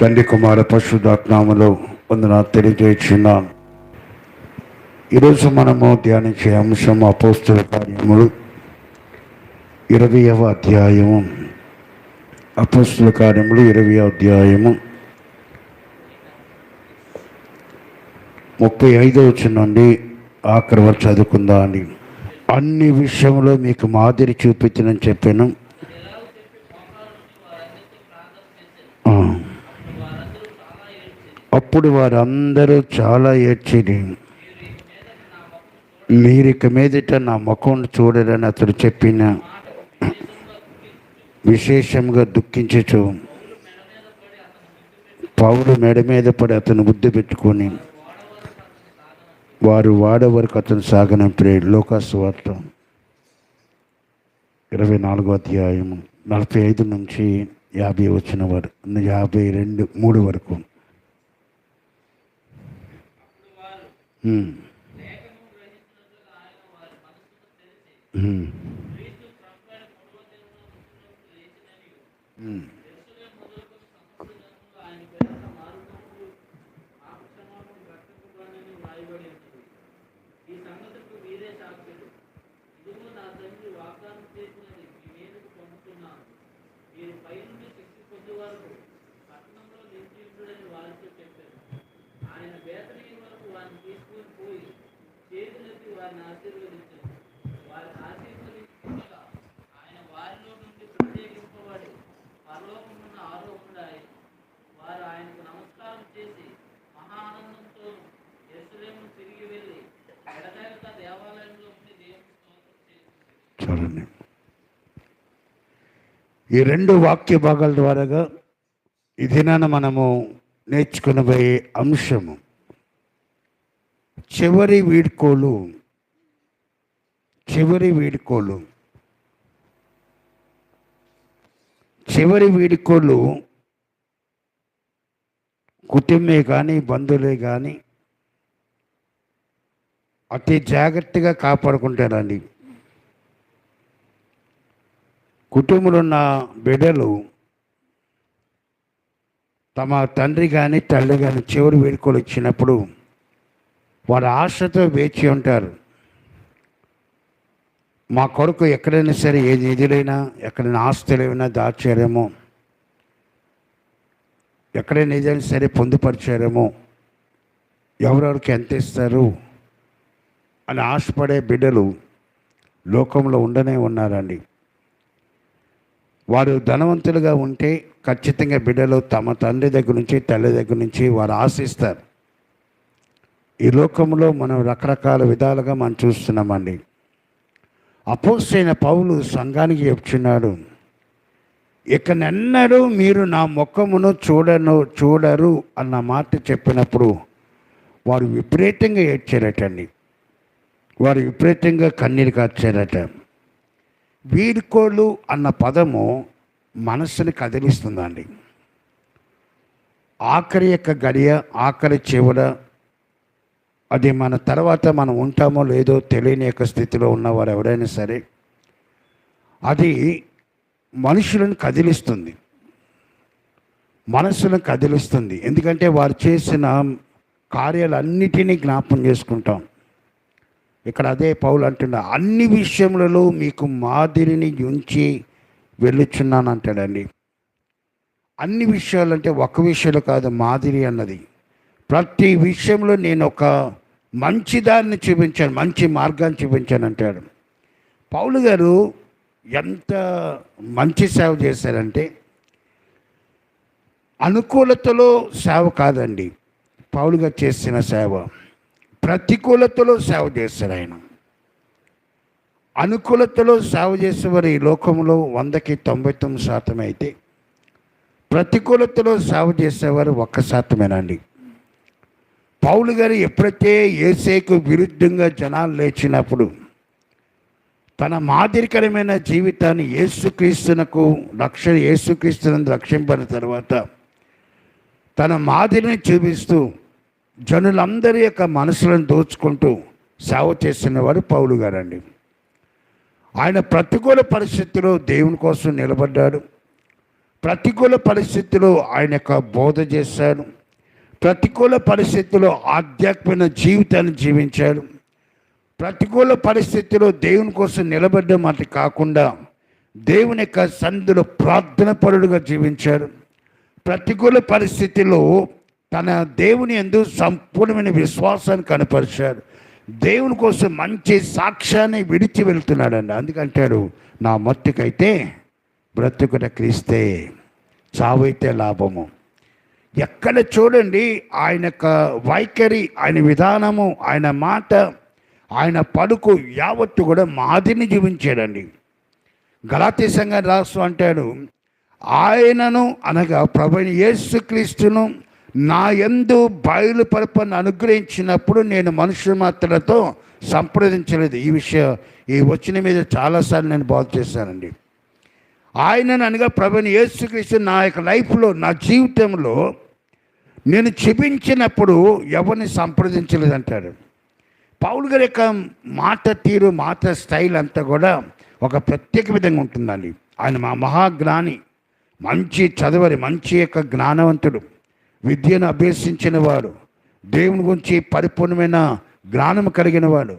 తండ్రి కుమార పశుధాత్నామలో వందన తెలియజేస్తున్నాను ఈరోజు మనము ధ్యానించే అంశం అపోస్తుల కార్యములు ఇరవయవ అధ్యాయము. అపోస్తుల కార్యములు ఇరవై అధ్యాయము. ముప్పై ఐదో వచ్చిన నుండి ఆఖరి వరకు చదువుకుందా అని అన్ని విషయంలో మీకు మాదిరి చూపించనని చెప్పాను. అప్పుడు వారందరూ చాలా ఏడ్చిరి. మీరిక మీదట నా ముఖం చూడరని అతడు చెప్పిన విశేషంగా దుఃఖించచ్చు పౌరు మెడ మీద పడి అతను బుద్ధి పెట్టుకొని వారు వాడే వరకు అతను సాగనంపే లోకాసు వార్త ఇరవై నాలుగో అధ్యాయం నలభై ఐదు నుంచి యాభై వచ్చిన వారు యాభై రెండు మూడు వరకు. ఉమ్. ఈ రెండు వాక్య భాగాల ద్వారాగా ఈ దినాన మనము నేర్చుకునబోయే అంశము. చివరి వీడ్కోలు చివరి వీడ్కోలు. చివరి వీడ్కోలు కుటుంబే కానీ బంధువులే కానీ అతి జాగ్రత్తగా కాపాడుకుంటారండి. కుటుంబంలో ఉన్న బిడ్డలు తమ తండ్రి కానీ తల్లి కానీ చివరి వేడుకలు ఇచ్చినప్పుడు వారు ఆశతో వేచి ఉంటారు. మా కొడుకు ఎక్కడైనా సరే ఏ నిధులైనా ఎక్కడైనా ఆస్తులైనా దాచారేమో ఎక్కడైనా ఏదైనా సరే పొందుపరిచారేమో ఎవరెవరికి ఎంత ఇస్తారు అని ఆశపడే బిడ్డలు లోకంలో ఉండనే ఉన్నారండి. వారు ధనవంతులుగా ఉంటే ఖచ్చితంగా బిడ్డలు తమ తండ్రి దగ్గర నుంచి తల్లి దగ్గర నుంచి వారు ఆశిస్తారు. ఈ లోకంలో మనం రకరకాల విధాలుగా మనం చూస్తున్నామండి. అపోసైన పౌలు సంఘానికి చెప్తున్నాడు ఇక నెన్నడూ మీరు నా ముఖమును చూడను చూడరు అన్న మాట చెప్పినప్పుడు వారు విపరీతంగా ఏడ్చారటండి. వారు విపరీతంగా కన్నీరు కార్చారట వీడ్కోలు అన్న పదము మనస్సుని కదిలిస్తుందండి. ఆఖరి యొక్క గడియ ఆఖరి చివర అది మన తర్వాత మనం ఉంటామో లేదో తెలియని యొక్క స్థితిలో ఉన్నవారు ఎవరైనా సరే అది మనుషులను కదిలిస్తుంది. మనస్సును కదిలిస్తుంది. ఎందుకంటే వారు చేసిన కార్యాలన్నిటినీ జ్ఞాపం చేసుకుంటాం. ఇక్కడ అదే పౌలు అంటున్నా అన్ని విషయములలో మీకు మాదిరిని ఉంచి వెళ్ళుచున్నాను అంటాడండి. అన్ని విషయాలు అంటే ఒక విషయాలు కాదు మాదిరి అన్నది. ప్రతి విషయంలో నేను ఒక మంచి దారిని చూపించాను మంచి మార్గాన్ని చూపించాను అంటాడు. పౌలు గారు ఎంత మంచి సేవ చేశారంటే అనుకూలతలో సేవ కాదండి పౌలుగా చేసిన సేవ. ప్రతికూలతలో సేవ చేశారు ఆయన. అనుకూలతలో సేవ చేసేవారు ఈ లోకంలో వందకి తొంభై తొమ్మిది శాతం అయితే ప్రతికూలతలో సేవ చేసేవారు ఒక్క శాతమేనండి. పౌలు గారు ఎప్పుడైతే ఏసేకు విరుద్ధంగా జనాలు లేచినప్పుడు తన మాదిరికరమైన జీవితాన్ని యేసుక్రీస్తునకు రక్ష యేసుక్రీస్తునందు రక్షింపడిన తర్వాత తన మాదిరిని చూపిస్తూ జనులందరి యొక్క మనసులను దోచుకుంటూ సేవ చేసినవాడు పౌలు గారండి. ఆయన ప్రతికూల పరిస్థితిలో దేవుని కోసం నిలబడ్డాడు. ప్రతికూల పరిస్థితిలో ఆయన యొక్క బోధ చేశాడు. ప్రతికూల పరిస్థితుల్లో ఆధ్యాత్మిక జీవితాన్ని జీవించాడు. ప్రతికూల పరిస్థితిలో దేవుని కోసం నిలబడ్డం అటు కాకుండా దేవుని యొక్క సంధిలో ప్రార్థన పరుడుగా జీవించాడు. ప్రతికూల పరిస్థితిలో తన దేవుని ఎందు సంపూర్ణమైన విశ్వాసాన్ని కనపరిచాడు. దేవుని కోసం మంచి సాక్ష్యాన్ని విడిచి వెళ్తున్నాడండి అందుకంటాడు నా మట్టుకైతే బ్రతుకుట క్రీస్తే చావైతే లాభము. ఎక్కడ చూడండి ఆయన యొక్క వైఖరి ఆయన విధానము ఆయన మాట ఆయన పలుకు యావత్తు కూడా మాదిరిని జీవించాడండి గలాతీ సంఘం రాసు అంటాడు ఆయనను అనగా ప్రభుని యేసుక్రీస్తును నా ఎందు బయలుపరపను అనుగ్రహించినప్పుడు నేను మనుషుల మాత్రలతో సంప్రదించలేదు. ఈ విషయం ఈ వచ్చిన మీద చాలాసార్లు నేను బాగు చేశానండి. ఆయనను అనగా ప్రభుని యేసుక్రీస్తు నా యొక్క లైఫ్లో నా జీవితంలో నేను చూపించినప్పుడు ఎవరిని సంప్రదించలేదంటాడు. పౌలు గారి యొక్క మాట తీరు మాట స్టైల్ అంతా కూడా ఒక ప్రత్యేక విధంగా ఉంటుందండి. ఆయన మా మహాజ్ఞాని మంచి చదవరి మంచి యొక్క జ్ఞానవంతుడు. విద్యను అభ్యసించిన వాడు దేవుని గురించి పరిపూర్ణమైన జ్ఞానం కలిగిన వాడు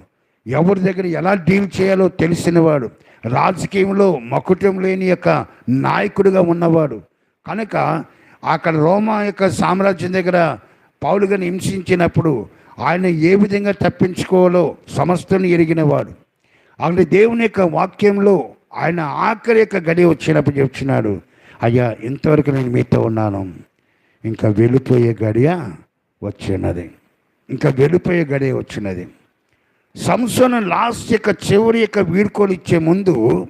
ఎవరి దగ్గర ఎలా డీల్ చేయాలో తెలిసినవాడు రాజకీయంలో మకుటం లేని యొక్క నాయకుడిగా ఉన్నవాడు. కనుక అక్కడ రోమా యొక్క సామ్రాజ్యం దగ్గర పౌలుగా హింసించినప్పుడు ఆయన ఏ విధంగా తప్పించుకోవాలో సమస్తను ఎరిగినవాడు అక్కడ దేవుని యొక్క వాక్యంలో ఆయన ఆఖరి యొక్క గడి వచ్చినప్పుడు చెప్తున్నాడు అయ్యా ఇంతవరకు నేను మీతో ఉన్నాను. ఇంకా వెళ్ళిపోయే గడియ వచ్చినది. ఇంకా వెళ్ళిపోయే గడియ వచ్చినది. సంసోను లాస్ట్ యొక్క చివరి యొక్క వీడ్కోలు ఇచ్చే ముందు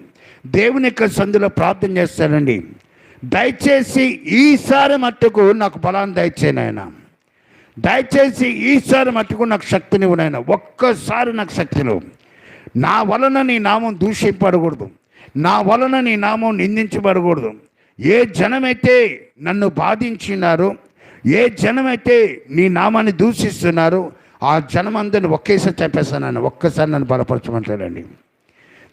దేవుని యొక్క సందులో ప్రార్థన చేస్తానండి దయచేసి ఈసారి మట్టుకు నాకు బలాన్ని దయచేయను దయచేసి ఈసారి మట్టుకు నాకు శక్తిని నాయన. ఒక్కసారి నాకు శక్తిని నా వలన నీ నామం దూషింపడకూడదు నా వలన నీ నామం నిందించబడకూడదు. ఏ జనమైతే నన్ను బాధించినారో ఏ జనమైతే నీ నామాన్ని దూషిస్తున్నారో ఆ జనమందరిని ఒకేసారి చంపేస్తానని ఒక్కసారి నన్ను బలపరచమంటాడండి.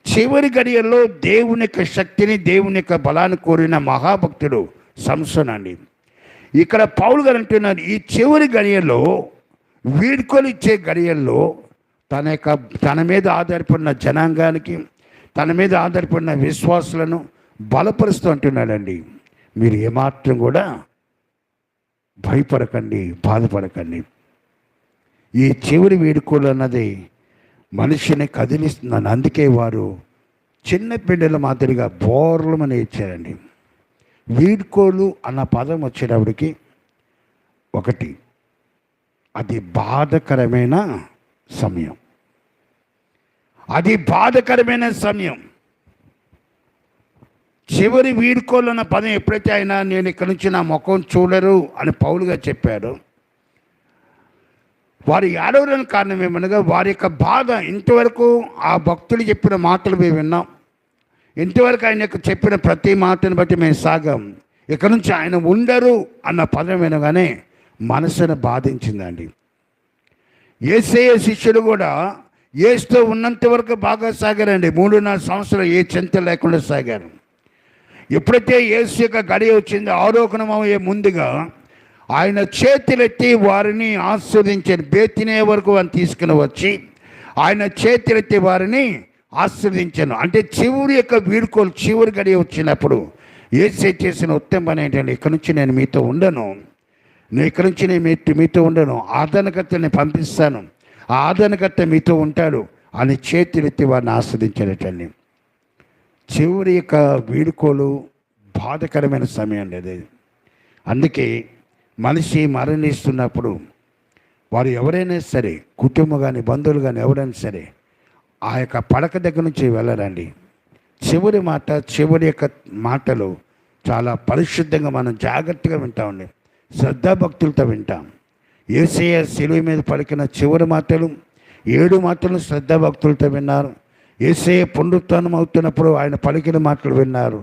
చివరి గడియల్లో దేవుని యొక్క శక్తిని దేవుని యొక్క బలాన్ని కోరిన మహాభక్తుడు సంసన్ అండి. ఇక్కడ పౌలు గారు అంటున్నారు ఈ చివరి గడియల్లో వీడ్కోలు ఇచ్చే గడియల్లో తన యొక్క తన మీద ఆధారపడిన జనాంగానికి తన మీద ఆధారపడిన విశ్వాసులను బలపరుస్తూ అంటున్నాడండి. మీరు ఏమాత్రం కూడా భయపడకండి బాధపడకండి. ఈ చివరి వేడుకోలు అన్నది మనిషిని కదిలిస్తున్నాను అందుకే వారు చిన్న పిల్లల మాదిరిగా బోర్లమని ఇచ్చారండి వీడ్కోలు అన్న పదం వచ్చేటప్పటికి ఒకటి అది బాధకరమైన సమయం. అది బాధకరమైన సమయం. చివరి వీడుకోలన్న పదం ఎప్పుడైతే అయినా నేను ఇక్కడి నుంచి నా ముఖం చూడరు అని పౌలుగా చెప్పాడు వారు ఏడవడానికి కారణం ఏమనగా వారి యొక్క బాధ ఇంతవరకు ఆ భక్తులు చెప్పిన మాటలు మేము విన్నాం. ఇంతవరకు ఆయన యొక్క చెప్పిన ప్రతి మాటను బట్టి మేము సాగాం. ఇక్కడ నుంచి ఆయన ఉండరు అన్న పదం వినగానే మనసును బాధించిందండి. ఏసే శిష్యులు కూడా ఏసుతో ఉన్నంత వరకు బాగా సాగారండి. మూడున్నర సంవత్సరాలు ఏ చింత లేకుండా సాగారు. ఎప్పుడైతే యేసు యొక్క గడియ వచ్చిందో ఆరోగ్యమయ్యే ముందుగా ఆయన చేతులెత్తి వారిని ఆస్వాదించారు బేతినే వరకు అని తీసుకుని వచ్చి ఆయన చేతులెత్తి వారిని ఆస్వాదించాను అంటే చివరి యొక్క వీడుకోలు చివరి గడియ వచ్చినప్పుడు ఏసే చేసిన ఉత్తమ పని ఏంటంటే ఇక్కడ నుంచి నేను మీతో ఉండను. నేను ఇక్కడ నుంచి నేను మీతో మీతో ఉండను. ఆదరణకర్తని పంపిస్తాను. ఆ ఆదరణకర్త మీతో ఉంటాడు అని చేతులెత్తి వారిని ఆస్వాదించాడటండి చివరి యొక్క వీడుకోలు బాధకరమైన సమయం లేదు. అందుకే మనిషి మరణిస్తున్నప్పుడు వారు ఎవరైనా సరే కుటుంబం కానీ బంధువులు కానీ ఎవరైనా సరే ఆ యొక్క పడక దగ్గర నుంచి వెళ్ళరండి. చివరి మాట చివరి యొక్క మాటలు చాలా పరిశుద్ధంగా మనం జాగ్రత్తగా వింటామండి శ్రద్ధాభక్తులతో వింటాం. ఏసీఆర్ శిలువ మీద పలికిన చివరి మాటలు ఏడు మాటలు శ్రద్ధాభక్తులతో విన్నారు. ఏసే పునరుత్నం అవుతున్నప్పుడు ఆయన పలికిన మాటలు విన్నారు.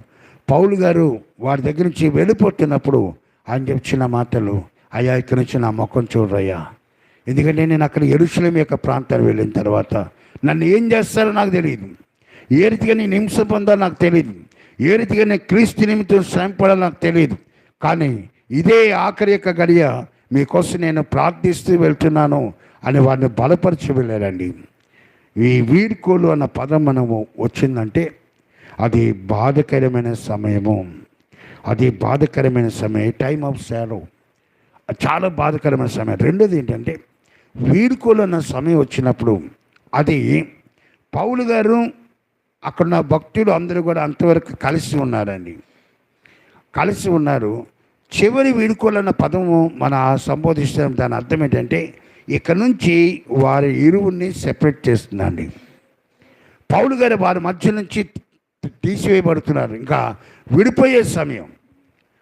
పౌలు గారు వారి దగ్గర నుంచి వెళ్ళిపోతున్నప్పుడు ఆయన చెప్పిన మాటలు అయ్యా ఇక్కడి నుంచి నా ముఖం చూడరయ్యా. ఎందుకంటే నేను అక్కడ ఎరుశలేం యొక్క ప్రాంతాన్ని వెళ్ళిన తర్వాత నన్ను ఏం చేస్తారో నాకు తెలియదు ఏ రీతిగా నేను హింస పొందాలో నాకు తెలియదు ఏ రీతిగా నేను క్రీస్తు నిమిత్తం శ్రమపడాలో నాకు తెలియదు కానీ ఇదే ఆఖరి యొక్క గడియ మీకోసం నేను ప్రార్థిస్తూ వెళ్తున్నాను అని వారిని బలపరిచి వెళ్ళారండి ఈ వీడ్కోలు అన్న పదం మనము వచ్చిందంటే అది బాధకరమైన సమయము. అది బాధకరమైన సమయం టైం ఆఫ్ శాలో చాలా బాధకరమైన సమయం. రెండోది ఏంటంటే వీడుకోలు అన్న సమయం వచ్చినప్పుడు అది పౌలు గారు అక్కడున్న భక్తులు అందరూ కూడా అంతవరకు కలిసి ఉన్నారండి. కలిసి ఉన్నారు. చివరి వీడుకోలన్న పదము మన సంబోధిస్తాం దాని అర్థం ఏంటంటే ఇక్కడ నుంచి వారి ఇరువుని సెపరేట్ చేస్తుందండి. పౌలు గారు వారి మధ్య నుంచి తీసివేయబడుతున్నారు. ఇంకా విడిపోయే సమయం.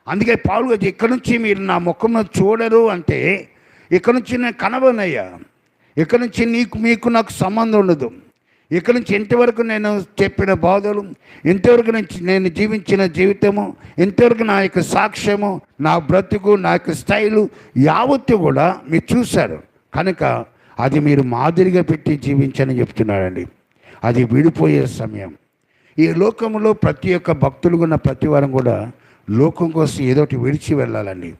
అందుకే పౌలు గారు ఇక్కడ నుంచి మీరు నా ముఖం చూడరు అంటే ఇక్కడ నుంచి నేను కనబనయ్యా ఇక్కడ నుంచి నీకు మీకు నాకు సంబంధం ఉండదు. ఇక్కడ నుంచి ఇంతవరకు నేను చెప్పిన బాధలు ఇంతవరకు నుంచి నేను జీవించిన జీవితము ఇంతవరకు నా యొక్క సాక్ష్యము నా బ్రతుకు నా యొక్క స్టైలు యావత్తు కూడా మీరు చూశారు. కనుక అది మీరు మాదిరిగా పెట్టి జీవించని చెప్తున్నాడండి. అది విడిపోయే సమయం. ఈ లోకంలో ప్రతి ఒక్క భక్తులు ఉన్న ప్రతి వారం కూడా లోకం కోసం ఏదో ఒకటి విడిచి వెళ్ళాలండి.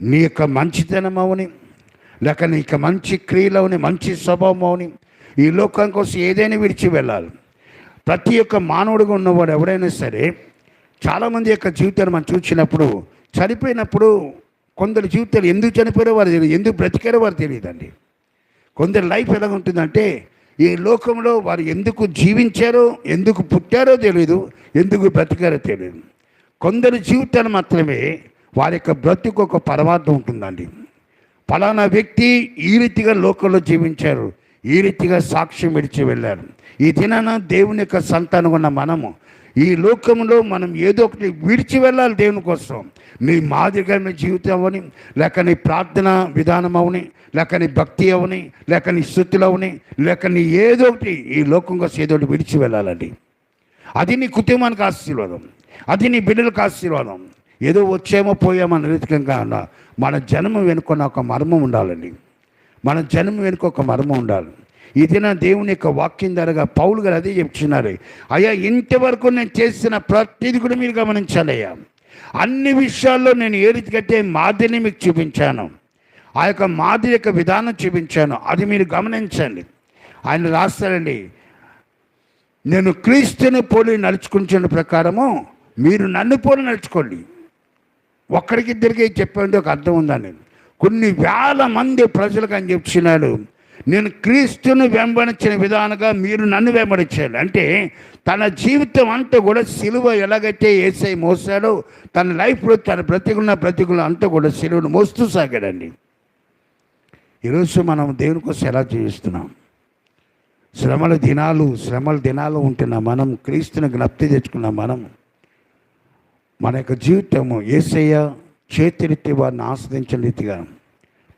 నీ యొక్క మంచితనం అవని లేక నీ యొక్క మంచి క్రియలు అవని మంచి స్వభావం అవని ఈ లోకం కోసం ఏదైనా విడిచి వెళ్ళాలి. ప్రతి ఒక్క మానవుడిగా ఉన్నవాడు ఎవరైనా సరే చాలామంది యొక్క జీవితాన్ని మనం చూసినప్పుడు చనిపోయినప్పుడు కొందరు జీవితాలు ఎందుకు చనిపోయారో వారు తెలియదు ఎందుకు బ్రతికారో వారు తెలియదండి. కొందరి లైఫ్ ఎలా ఉంటుందంటే ఈ లోకంలో వారు ఎందుకు జీవించారో ఎందుకు పుట్టారో తెలియదు ఎందుకు బ్రతికారో తెలియదు. కొందరి జీవితాలు మాత్రమే వారి యొక్క బ్రతుకు ఒక పరమార్థం ఉంటుందండి. ఫలానా వ్యక్తి ఈ రీతిగా లోకంలో జీవించారు ఈ రీతిగా సాక్ష్యం విడిచి వెళ్ళారు. ఈ దినాన దేవుని యొక్క సంతానం ఉన్న మనము ఈ లోకంలో మనం ఏదో ఒకటి విడిచి వెళ్ళాలి దేవుని కోసం. నీ మాదిరిగా జీవితం అవని లేక నీ ప్రార్థన విధానం అవని లేక నీ భక్తి అవని లేక నీ స్థుతులు అవని లేక నీ ఏదో ఒకటి ఈ లోకం కోసం ఏదో ఒకటి విడిచి వెళ్ళాలండి. అది నీ కుటుంబానికి ఆశీర్వాదం. అది నీ బిడ్డలకు ఆశీర్వాదం. ఏదో వచ్చేమో పోయామో అన్న మన జన్మ వెనుక ఒక మర్మం ఉండాలండి. మన జన్మ వెనుక ఒక మర్మం ఉండాలి. ఈ దిన దేవుని యొక్క వాక్యం ద్వారా పౌలు గారు అదే చెప్తున్నారు. అయ్యా ఇంతవరకు నేను చేసిన ప్రతిది కూడా మీరు గమనించాలి అయ్యా అన్ని విషయాల్లో నేను ఏ కట్టే మాదిరిని మీకు చూపించాను. ఆ యొక్క మాదిరి యొక్క విధానం చూపించాను. అది మీరు గమనించండి. ఆయన రాస్తారండి నేను క్రీస్తుని పోలి నడుచుకుంటున్న ప్రకారము మీరు నన్ను పోలి నడుచుకోండి. ఒక్కడికిద్దరికి చెప్పేందుకు ఒక అర్థం ఉందని కొన్ని వేల మంది ప్రజలకు అని చెప్తున్నాడు నేను క్రీస్తును వెంబడించిన విధానంగా మీరు నన్ను వెంబడించారు. అంటే తన జీవితం అంతా కూడా సిలువ ఎలాగైతే ఏసై మోసాడో తన లైఫ్లో తన బ్రతికున్న బ్రతికులు అంతా కూడా సిలువను మోస్తూ సాగాడండి. ఈరోజు మనం దేవుని కోసం ఎలా జీవిస్తున్నాం? శ్రమల దినాలు శ్రమల దినాలు ఉంటున్న మనం క్రీస్తుని జ్ఞప్తి తెచ్చుకున్న మనం మన యొక్క జీవితము ఏసయ్య చేతిరెత్తి వారిని ఆస్వాదించిన రీతిగా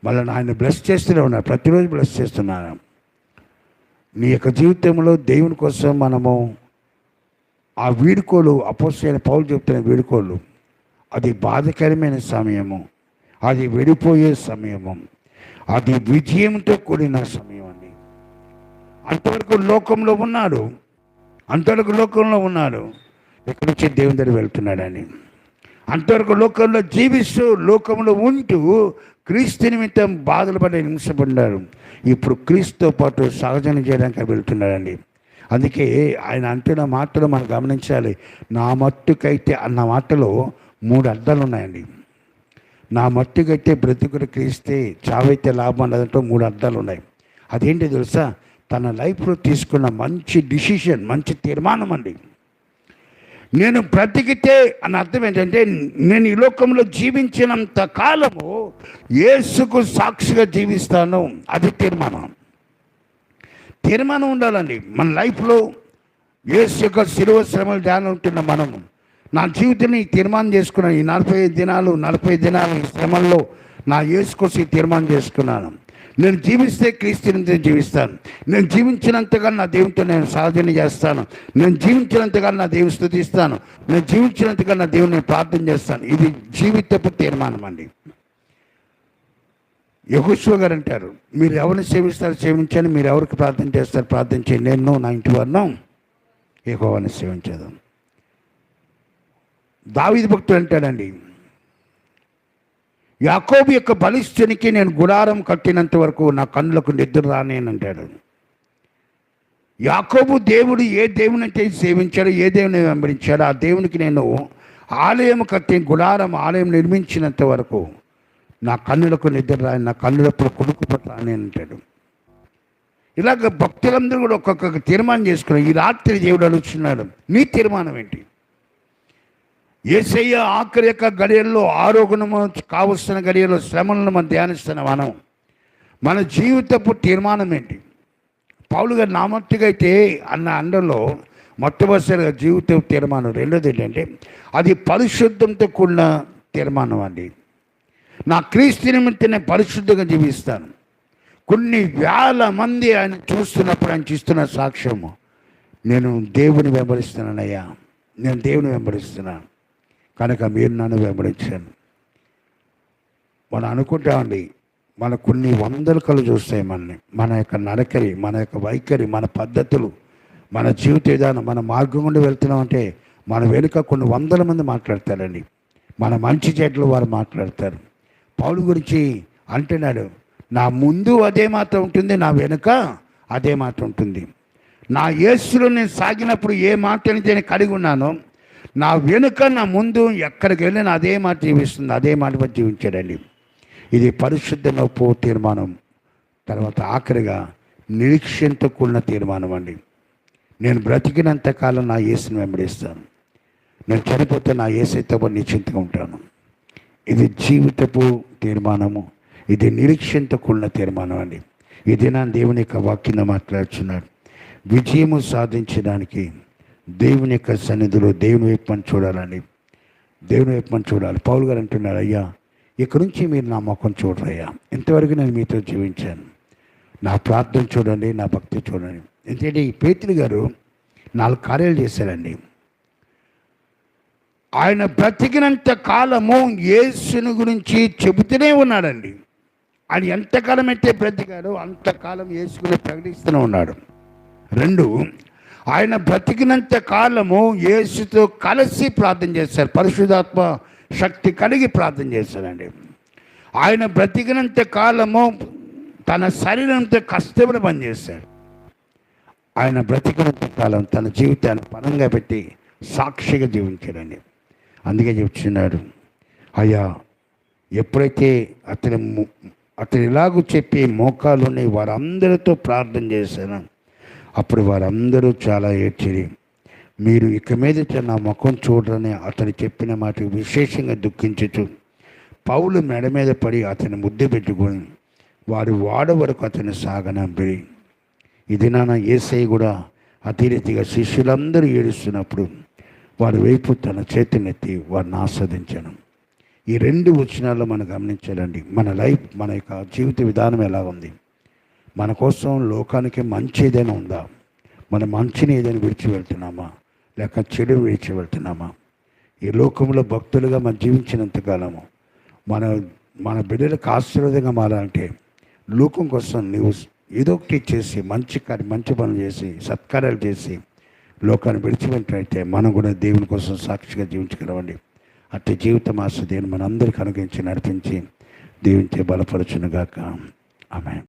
మళ్ళీ ఆయన బ్లెస్ చేస్తూనే ఉన్నారు. ప్రతిరోజు బ్లెస్ చేస్తున్నాను నీ యొక్క జీవితంలో దేవుని కోసం మనము ఆ వీడుకోలు అపోసైన పౌలు చెప్తున్న వీడుకోలు అది బాధకరమైన సమయము అది విడిపోయే సమయము అది విజయంతో కూడిన సమయం అండి. అంతవరకు లోకంలో ఉన్నాడు. అంతవరకు లోకంలో ఉన్నాడు. ఎక్కడి నుంచి దేవుని దగ్గర వెళ్తున్నాడని అంతవరకు లోకంలో జీవిస్తూ లోకంలో ఉంటూ క్రీస్తు నిమిత్తం బాధలు పడి హింసపడ్డారు ఇప్పుడు క్రీస్తుతో పాటు సహజనం చేయడానికి వెళ్తున్నాడండి. అందుకే ఆయన అంటున్న మాటలు మనం గమనించాలి. నా మట్టుకైతే అన్న మాటలో మూడు అర్థాలు ఉన్నాయండి. నా మట్టుకైతే బ్రతుకుడు క్రీస్తే చావైతే లాభం అన్నదంటూ మూడు అర్థాలు ఉన్నాయి. అదేంటి తెలుసా? తన లైఫ్లో తీసుకున్న మంచి డిసిషన్ మంచి తీర్మానం అండి. నేను బ్రతికితే అని అర్థం ఏంటంటే నేను ఈ లోకంలో జీవించినంత కాలము యేసుకు సాక్షిగా జీవిస్తాను. అది తీర్మానం. తీర్మానం ఉండాలండి. మన లైఫ్లో యేసు యొక్క శిలువ శ్రమలు ధ్యానం ఉంటున్న మనము నా జీవితాన్ని తీర్మానం చేసుకున్నాను. ఈ నలభై ఐదు దినాలు నలభై దినాలు ఈ శ్రమల్లో నా యేసు కోసం తీర్మానం చేసుకున్నాను. నేను జీవిస్తే క్రీస్తునితో జీవిస్తాను. నేను జీవించినంతగా నా దేవునితో నేను సాధన చేస్తాను. నేను జీవించినంతగా నా దేవుని స్థుతిస్తాను. నేను జీవించినంతగా నా దేవుని ప్రార్థన చేస్తాను. ఇది జీవితపు తీర్మానం అండి. యహోశ్వ గారు అంటారు మీరు ఎవరిని సేవిస్తారు? సేవించండి. మీరు ఎవరికి ప్రార్థన చేస్తారు? ప్రార్థన చేయండి. నేను నా ఇంటి వారిను యహోవాని సేవించేదాం దావిది భక్తుడు అంటాడండి యాకోబు యొక్క బలిష్ఠునికి నేను గుడారం కట్టినంత వరకు నా కళ్ళకు నిద్ర రానేనంటాడు. యాకోబు దేవుడు ఏ దేవుని అయితే సేవించాడో ఏ దేవుని వెంబడించాడో ఆ దేవునికి నేను ఆలయం కట్టి గుడారం ఆలయం నిర్మించినంత వరకు నా కన్నులకు నిద్ర రాని నా కన్నులప్పుడు కొడుకు అని అంటాడు ఇలాగ భక్తులందరూ కూడా ఒక్కొక్క తీర్మానం చేసుకున్నారు ఈ రాత్రి దేవుడు అడుగుతున్నాడు నీ తీర్మానం ఏంటి? ఏసయ్య ఆఖరి యొక్క గడియల్లో ఆరోగ్యము కావలసిన గడియల్లో శ్రమలను మనం ధ్యానిస్తున్న మనం మన జీవితపు తీర్మానం ఏంటి? పౌలు గారు నా అయితే అన్న అండలో మొట్టమొదటిసారిగా జీవిత తీర్మానం రెండోది ఏంటంటే అది పరిశుద్ధంతో కూడిన తీర్మానం అండి. నా క్రీస్తు నిమిత్తనే పరిశుద్ధంగా జీవిస్తాను. కొన్ని వేల మంది ఆయన చూస్తున్నప్పుడు ఆయన చూస్తున్న సాక్ష్యము నేను దేవుని వెంబడిస్తున్నానయ్యా. నేను దేవుని వెంబడిస్తున్నాను. కనుక మీరు నన్ను వెంబడించాను మనం అనుకుంటామండి మన కొన్ని వందల కళ్ళు చూస్తాయి మనని. మన యొక్క నడకరి మన యొక్క వైఖరి మన పద్ధతులు మన జీవిత విధానం మన మార్గం గుండా వెళ్తున్నామంటే మన వెనుక కొన్ని వందల మంది మాట్లాడతారండి. మన మంచి చెట్లు వారు మాట్లాడతారు. పౌలు గురించి అంటున్నాడు నా ముందు అదే మాత్రం ఉంటుంది నా వెనుక అదే మాట ఉంటుంది. నా యేసులో నేను సాగినప్పుడు ఏ మాట నేను కలిగి ఉన్నానో నా వెనుక నా ముందు ఎక్కడికి వెళ్ళినా అదే మాట జీవిస్తుంది అదే మాట బట్టి జీవించాడండి. ఇది పరిశుద్ధమైన పో తీర్మానం. తర్వాత ఆఖరిగా నిరీక్షణతో కూడిన తీర్మానం అండి. నేను బ్రతికినంత కాలం నా యేసుని వెంబడిస్తాను. నేను చనిపోతే నా ఏసైతో నిశ్చింతగా ఉంటాను. ఇది జీవితపు తీర్మానము. ఇది నిరీక్షణతో కూడిన తీర్మానం అండి. ఇది నా దేవుని యొక్క వాక్యం మాట్లాడుచున్నాడు. విజయము సాధించడానికి దేవుని యొక్క సన్నిధిలో దేవుని వైపు చూడాలని చూడాలండి దేవుని వైపు చూడాలి. పౌలు గారు అంటున్నారు అయ్యా ఇక్కడి నుంచి మీరు నా ముఖం చూడరయ్యా. ఇంతవరకు నేను మీతో జీవించాను. నా ప్రార్థన చూడండి నా భక్తి చూడండి. ఎందుకంటే ఈ పేతులు గారు నాలుగు కార్యాలు చేశారండి. ఆయన బ్రతికినంత కాలము యేసుని గురించి చెబుతూనే ఉన్నాడండి. ఆయన ఎంతకాలం అయితే బ్రతికాడో అంతకాలం యేసుకుని ప్రకటిస్తూనే ఉన్నాడు. రెండు ఆయన బ్రతికినంత కాలము యేసుతో కలిసి ప్రార్థన చేశారు. పరిశుధాత్మ శక్తి కలిగి ప్రార్థన చేశారండి. ఆయన బ్రతికినంత కాలము తన శరీరంతో కష్టపడి పనిచేశాడు. ఆయన బ్రతికినంత కాలం తన జీవితాన్ని పరంగా పెట్టి సాక్షిగా జీవించాడండి. అందుకే చెప్తున్నాడు అయ్యా ఎప్పుడైతే అతని అతని అతను ఇలాగూ చెప్పి మోకాలు ఉన్నాయి వారందరితో ప్రార్థన చేశాను. అప్పుడు వారందరూ చాలా ఏడ్చిరి. మీరు ఇక మీదట నా ముఖం చూడరని అతను చెప్పిన మాట విశేషంగా దుఃఖించచ్చు పౌలు మెడ మీద పడి అతని ముద్దు పెట్టుకొని వారు వాడ వరకు అతను సాగనంపిరి ఇది నాన్న ఏసై కూడా అతిరీతిగా శిష్యులందరూ ఏడుస్తున్నప్పుడు వారి వైపు తన చేతినెత్తి వారిని ఆస్వాదించాను. ఈ రెండు వచనాల్లో మనం గమనించాలండి. మన లైఫ్ మన యొక్క జీవిత విధానం ఎలా ఉంది? మన కోసం లోకానికి మంచి ఏదైనా ఉందా? మన మంచిని ఏదైనా విడిచి వెళ్తున్నామా? లేక చెడు విడిచి వెళ్తున్నామా? ఈ లోకంలో భక్తులుగా మనం జీవించినంతకాలము మన మన బిడ్డలకు ఆశీర్వాదంగా మారాలంటే లోకం కోసం నీవు ఏదో ఒకటి చేసి మంచి కార్య మంచి పనులు చేసి సత్కార్యాలు చేసి లోకాన్ని విడిచిపెట్టినట్టే మనం కూడా దేవుని కోసం సాక్షిగా జీవించగలవండి అట్టి జీవితం ఆశ దేవుని మనందరికీ అనుగ్రహించి నడిపించి దీవించే బలపరచునుగాక. ఆమె